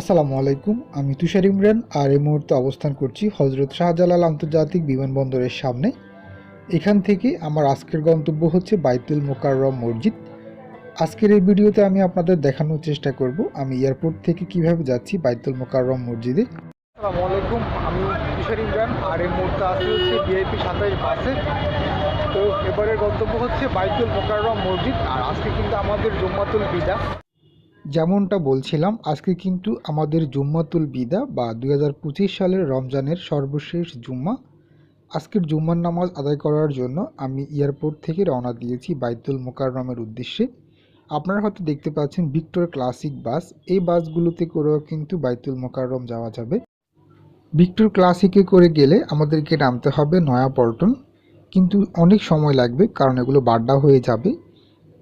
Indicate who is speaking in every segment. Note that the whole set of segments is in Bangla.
Speaker 1: আসসালামু আলাইকুম, আমি তুষার ইমরান আর এই মুহূর্তে অবস্থান করছি হজরত শাহজালাল আন্তর্জাতিক বিমানবন্দরের সামনে। এখান থেকে আমার আজকের গন্তব্য হচ্ছে বাইতুল মোকাররম মসজিদ। আজকের এই ভিডিওতে আমি আপনাদের দেখানোর চেষ্টা করব আমি এয়ারপোর্ট থেকে কীভাবে যাচ্ছি বাইতুল মোকাররম মসজিদে। আসসালামু আলাইকুম, আমি তুষার ইমরান আর এই মুহূর্তে আসি হচ্ছে ভিআইপি সাতাইশ বাসে। তো এবারের গন্তব্য হচ্ছে বাইতুল মোকাররম মসজিদ আর আজকে কিন্তু আমাদের জুম্মাতুল বিদা। যেমনটা বলছিলাম, আজকে কিন্তু আমাদের জুম্মাতুল বিদা বা দু হাজার পঁচিশ সালের রমজানের সর্বশেষ জুম্মা। আজকের জুম্মার নামাজ আদায় করার জন্য আমি এয়ারপোর্ট থেকে রওনা দিয়েছি বাইতুল মোকাররমের উদ্দেশ্যে। আপনারা হয়তো দেখতে পাচ্ছেন ভিক্টোর ক্লাসিক বাস। এই বাসগুলোতে করেও কিন্তু বাইতুল মোকাররম যাওয়া যাবে। ভিক্টোর ক্লাসিকে করে গেলে আমাদেরকে নামতে হবে নয়াপল্টন। কিন্তু অনেক সময় লাগবে কারণ এগুলো বাড্ডা হয়ে যাবে।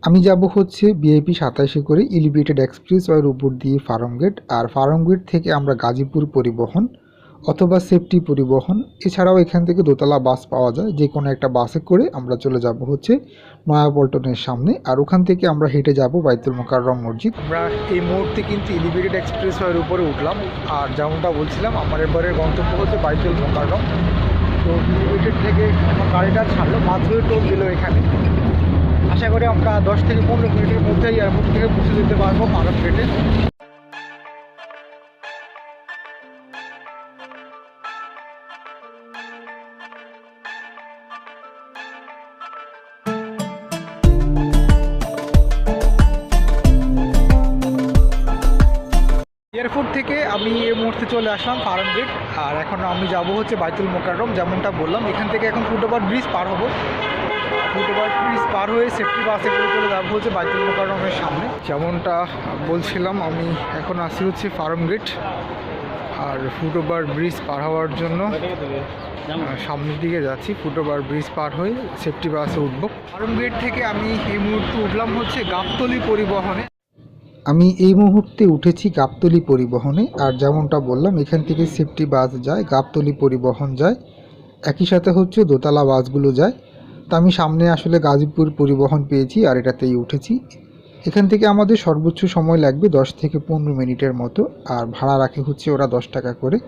Speaker 1: আমি যাব হচ্ছে বিআইপি সাতাশে করে এলিভেটেড এক্সপ্রেস ওয়ের উপর দিয়ে ফার্মগেট আর ফার্মগেট থেকে আমরা গাজীপুর পরিবহন অথবা সেফটি পরিবহন। এছাড়াও এখান থেকে দোতলা বাস পাওয়া যায়, যে কোনো একটা বাসে করে আমরা চলে যাব হচ্ছে নয়াপল্টনের সামনে, আর ওখান থেকে আমরা হেঁটে যাব বাইতুল মোকাররম মসজিদ। আমরা এই মুহূর্তে কিন্তু এলিভেটেড এক্সপ্রেস ওয়ের উপরে উঠলাম, আর যেমনটা বলছিলাম, আমার এবারের গন্তব্য হচ্ছে বাইতুল মোকাররম। তো এলিভেটেড থেকে গাড়িটা ছাড়লো, মাত্রই টোল দিল এখানে। আশা করি আমরা দশ থেকে পনেরো মিনিটের মধ্যে এয়ারপোর্ট থেকে পৌঁছে যেতে পারব পারব গেটে। এয়ারপোর্ট থেকে আমি এই মুহূর্তে চলে আসলাম ফার্ম গেট, আর এখন আমি যাব হচ্ছে বাইতুল মোকাররম, যেমনটা বললাম। এখান থেকে এখন ফুটওভার ব্রিজ পার হব। ফুটওভার ব্রিজ পার হয়ে সেফটি বাসে করে চলে যাব হচ্ছে বাইতুল মোকাররমের সামনে। যেমনটা বলছিলাম, আমি এখন আসি হচ্ছে ফার্ম গেট আর ফুটওভার ব্রিজ পার হওয়ার জন্য। সামনের দিকে যাচ্ছি, ফুটওভার ব্রিজ পার হয়ে সেফটি বাসে উঠবো। ফার্ম গেট থেকে আমি এই মুহূর্তে উঠলাম হচ্ছে গাবতলি পরিবহনে। আমি এই মুহূর্তে উঠেছি গাবতলি পরিবহনে আর যেমনটা বললাম, এখান থেকে সেফটি বাস যায়, গাবতলি পরিবহন যায়। একই সাথে হচ্ছে দোতলা বাসগুলো যায়। তো আমি সামনে আসলে গাজীপুর পরিবহন পেয়েছি আর এটাতেই উঠেছি। এখান থেকে আমাদের সর্বোচ্চ সময় লাগবে দশ থেকে পনেরো মিনিটের মতো, আর ভাড়া রাখে হচ্ছে ওরা দশ টাকা করে।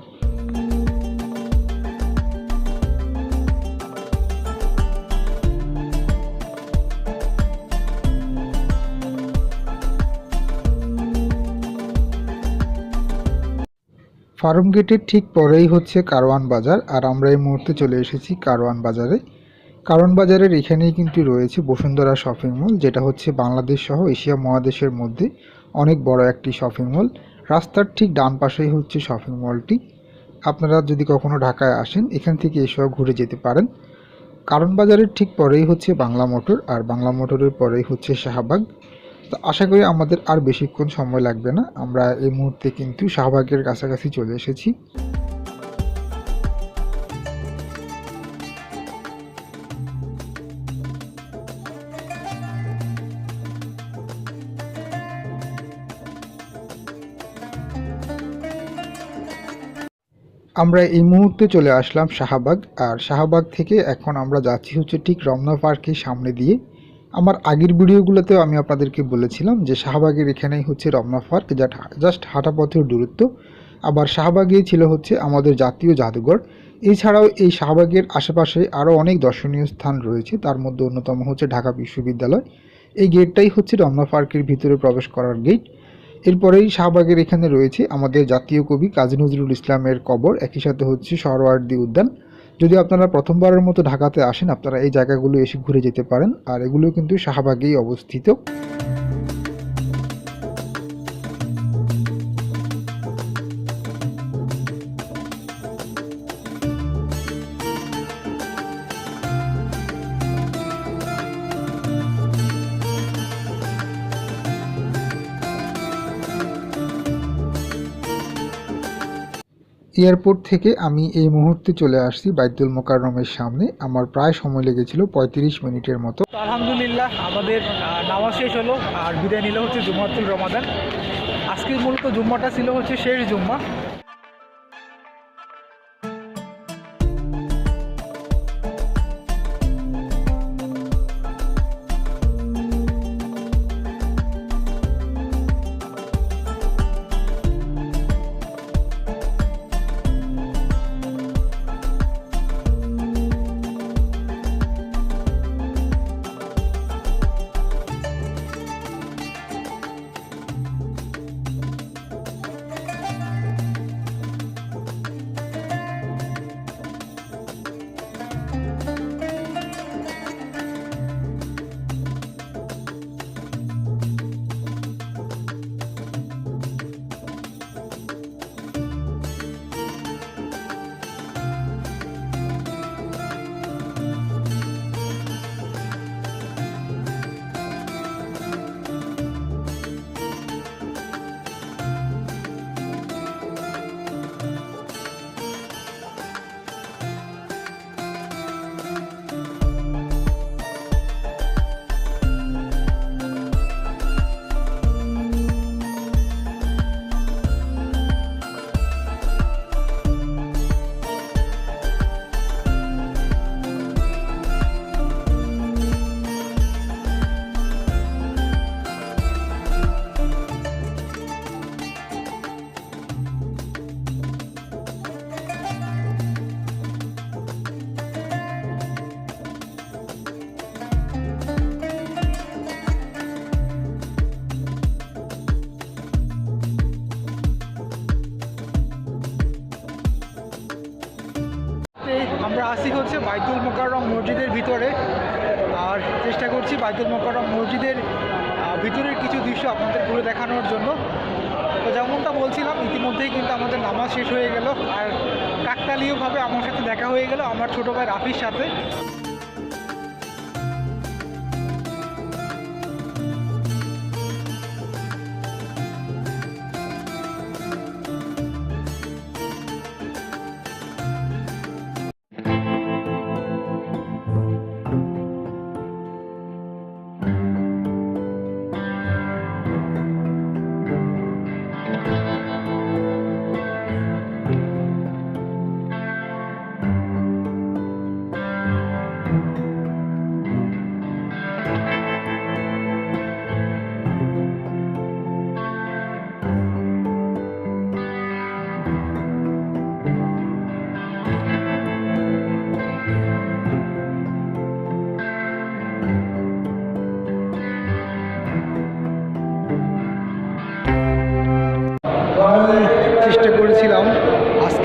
Speaker 1: ফার্ম গেটের ঠিক পরেই হচ্ছে কারওয়ান বাজার, আর আমরা এই মুহূর্তে চলে এসেছি কারওয়ান বাজারে। কারওয়ান বাজারের এখানেই কিন্তু রয়েছে বসুন্ধরা শপিং মল, যেটা হচ্ছে বাংলাদেশ সহ এশিয়া মহাদেশের মধ্যে অনেক বড় একটি শপিং মল। রাস্তার ঠিক ডান পাশেই হচ্ছে শপিং মলটি। আপনারা যদি কখনো ঢাকায় আসেন, এখান থেকে এসেও ঘুরে যেতে পারেন। কারণ বাজারের ঠিক পরেই হচ্ছে বাংলা মোটর, আর বাংলা মোটরের পরেই হচ্ছে শাহবাগ। তো আশা করি আমাদের আর বেশিক্ষণ সময় লাগবে না। আমরা এই মুহূর্তে কিন্তু শাহবাগের কাছাকাছি চলে এসেছি। আমরা এই মুহূর্তে চলে আসলাম শাহবাগ, আর শাহবাগ থেকে এখন আমরা যাচ্ছি হচ্ছে ঠিক রমনা পার্কের সামনে দিয়ে। আমার আগের ভিডিওগুলোতেও আমি আপনাদেরকে বলেছিলাম যে শাহবাগের এখানেই হচ্ছে রমনা পার্ক, যা জাস্ট হাঁটা পথের দূরত্ব। আবার শাহবাগেই ছিল হচ্ছে আমাদের জাতীয় জাদুঘর। এছাড়াও এই শাহবাগের আশেপাশে আরও অনেক দর্শনীয় স্থান রয়েছে, তার মধ্যে অন্যতম হচ্ছে ঢাকা বিশ্ববিদ্যালয়। এই গেটটাই হচ্ছে রমনা পার্কের ভিতরে প্রবেশ করার গেট। এরপরেই শাহবাগের এখানে রয়েছে আমাদের জাতীয় কবি কাজী নজরুল ইসলামের কবর। একই সাথে হচ্ছে সরোয়ার্দী উদ্যান। যদি আপনারা প্রথমবারের মতো ঢাকাতে আসেন, আপনারা এই জায়গাগুলো এসে ঘুরে যেতে পারেন। আর এগুলো কিন্তু শাহবাগেই অবস্থিত। এয়ারপোর্ট থেকে আমি এই মুহূর্তে চলে আসছি বাইতুল মোকাররমের সামনে। আমার প্রায় সময় লেগেছিল পঁয়ত্রিশ মিনিটের মতো।
Speaker 2: আলহামদুলিল্লাহ, আমাদের নামাজ শেষ হলো আর বিদায় নিল হচ্ছে জুম্মাতুল রমাদান। আজকের মূলত জুম্মাটা ছিল হচ্ছে শেষ জুম্মা। আসি হচ্ছে বাইতুল মোকাররম মসজিদের ভিতরে। আর চেষ্টা করছি বাইতুল মোকাররম মসজিদের ভিতরের কিছু দৃশ্য আপনাদের ঘুরে দেখানোর জন্য। তো যেমনটা বলছিলাম, ইতিমধ্যেই কিন্তু আমাদের নামাজ শেষ হয়ে গেল। আর কাকতালীয়ভাবে আমার সাথে দেখা হয়ে গেল, আমার ছোটো ভাই রাফির সাথে।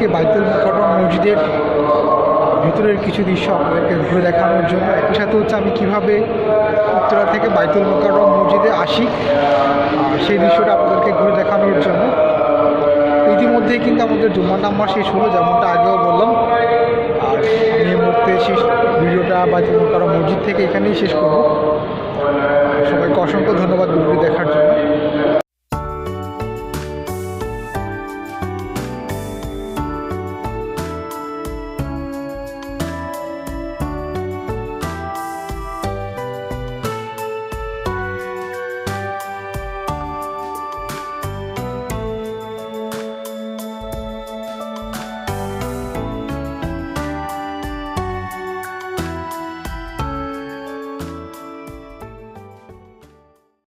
Speaker 2: আজকে বাইতুল মোকাররম মসজিদের ভিতরের কিছু দৃশ্য আপনাদেরকে ঘুরে দেখানোর জন্য। একই সাথে হচ্ছে আমি কীভাবে উত্তরা থেকে বাইতুল মোকাররম মসজিদে আসি সেই দৃশ্যটা আপনাদেরকে ঘুরে দেখানোর জন্য। ইতিমধ্যেই কিন্তু আমাদের জুম্মার নাম্বার শেষ হলো, যেমনটা আগেও বললাম। আর আমি এই মুহূর্তে শেষ ভিডিওটা বাইতুল মোকাররম মসজিদ থেকে এখানেই শেষ করব। সবাইকে অসংখ্য ধন্যবাদ